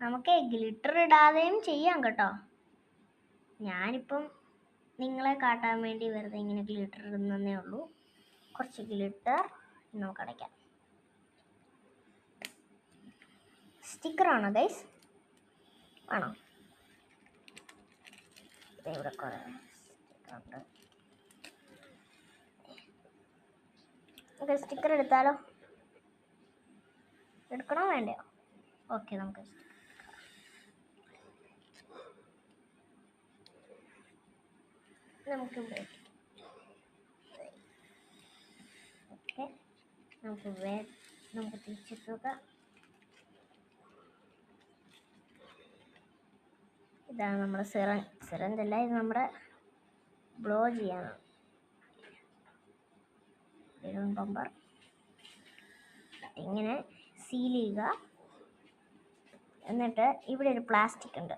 നമുക്ക് ഗ്ലിറ്റർ ഇടാതെയും ചെയ്യാം കേട്ടോ. ഞാനിപ്പം നിങ്ങളെ കാട്ടാൻ വേണ്ടി വെറുതെ ഇങ്ങനെ ഗ്ലിറ്റർ ഇടുന്നേ ഉള്ളൂ. കുറച്ച് ഗ്ലിറ്റർ നമുക്ക് അടയ്ക്കാം. സ്റ്റിക്കറാണോ ഗൈസ് ആണോ? ഇവിടെ കുറേ സ്റ്റിക്കറുണ്ട് സ്റ്റിക്കർ എടുത്താലോ? എടുക്കണോ വേണ്ടയോ? ഓക്കെ നമുക്ക് sticker നമുക്ക് ഓക്കെ. നമുക്ക് വേ നമുക്ക് തിരിച്ചെത്തുക ഇതാണ് നമ്മുടെ സിറൻ. സിറന്തല്ല ഇത് നമ്മുടെ ബ്ലോ ചെയ്യാനാണ് ബലൂൺ ഇങ്ങനെ സീൽ ചെയ്യുക. എന്നിട്ട് ഇവിടെ ഒരു പ്ലാസ്റ്റിക് ഉണ്ട്.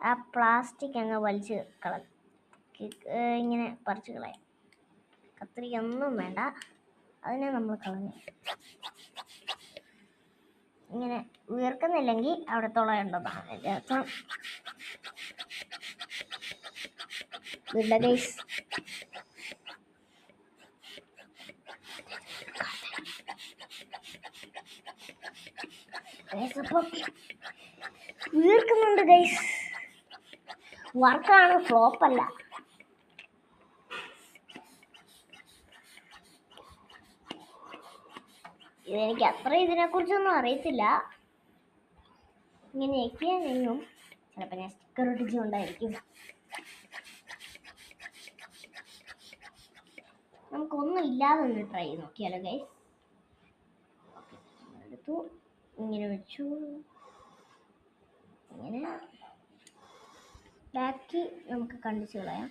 ആ പ്ലാസ്റ്റിക് അങ്ങ് വലിച്ച് കള ഏർ ഇങ്ങനെ പറിച്ചു കളയാം കത്രിക ഒന്നും വേണ്ട. അതിനെ നമ്മൾ കളഞ്ഞു. ഇങ്ങനെ ഉയർക്കുന്നില്ലെങ്കിൽ അവിടെ തുളയേണ്ടതാണ് എന്റെ അർത്ഥം ഗൈസ്. വർക്കാണ് ഫ്ലോപ്പ് ഇതെനിക്ക് അത്ര ഇതിനെക്കുറിച്ചൊന്നും അറിയത്തില്ല. ഇങ്ങനെ ഞെക്കിയാൽ കഴിയും ചിലപ്പോൾ ഞാൻ സ്റ്റിക്കർ ഒട്ടിച്ചുകൊണ്ടായിരിക്കും നമുക്കൊന്നും ഇല്ലാതെ ഒന്ന് ട്രൈ ചെയ്ത് നോക്കിയാലോ ഗൈസ് എടുത്തു. ഇങ്ങനെ വെച്ചു. ഇങ്ങനെ. ബാക്കി നമുക്ക് കണ്ടിച്ച് കളയാം.